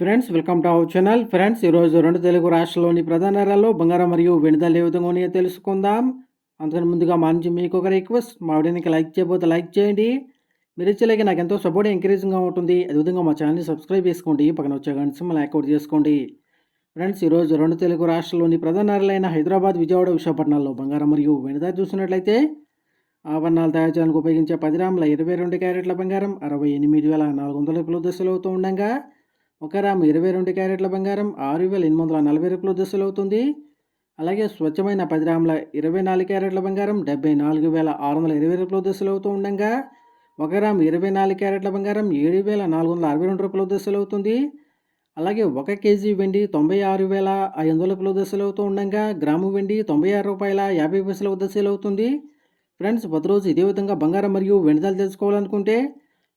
Friends welcome to our channel friends ఈరోజు రెండు తెలుగు రాష్ట్రాల్లోని ప్రధాన నగరాల్లో బంగారం మరియు వెనుదల ఏ విధంగా ఉన్నాయో తెలుసుకుందాం. అందుకని ముందుగా మా నుంచి మీకు ఒక రిక్వెస్ట్ మా వీడియోకి లైక్ చేయబోతే లైక్ చేయండి. మీరు ఇచ్చేలాగే నాకు ఎంతో సపోర్ట్ ఎంకరేజింగ్గా ఉంటుంది. అదేవిధంగా మా ఛానల్ని సబ్స్క్రైబ్ చేసుకోండి. పక్కన వచ్చే గంట సింబల్ యాక్టివేట్ చేసుకోండి. ఫ్రెండ్స్ ఈరోజు రెండు తెలుగు రాష్ట్రాల్లోని ప్రధాన నగరాలైన హైదరాబాద్ విజయవాడ విశాఖపట్నంలో బంగారం మరియు వెనుదల చూసినట్లయితే ఆభరణాలు తయారు చేయడానికి ఉపయోగించే పది గ్రాముల ఇరవై రెండు క్యారెట్ల బంగారం అరవై ఎనిమిది వేల నాలుగు వందల రూపాయల దశలు అవుతూ ఉండగా ఒక గ్రాము ఇరవై రెండు క్యారెట్ల బంగారం ఆరు వేల ఎనిమిది వందల నలభై రూపాయలు దశలు అవుతుంది అలాగే స్వచ్ఛమైన పది గ్రాముల ఇరవై నాలుగు క్యారెట్ల బంగారం డెబ్బై నాలుగు వేల ఆరు వందల ఇరవై రూపాయలు దుస్తులు అవుతూ ఉండగా ఒక గ్రాము ఇరవై నాలుగు క్యారెట్ల బంగారం ఏడు వేల నాలుగు వందల అరవై రెండు రూపాయలు దశలు అవుతుంది అలాగే ఒక కేజీ వెండి తొంభై ఆరు వేల ఐదు వందల రూపాయలు దశలు అవుతూ ఉండగా గ్రాము వెండి తొంభై ఆరు రూపాయల యాభై పైసల దశలు అవుతుంది ఫ్రెండ్స్ ప్రతిరోజు ఇదే విధంగా బంగారం మరియు వెండిదాలు తెలుసుకోవాలనుకుంటే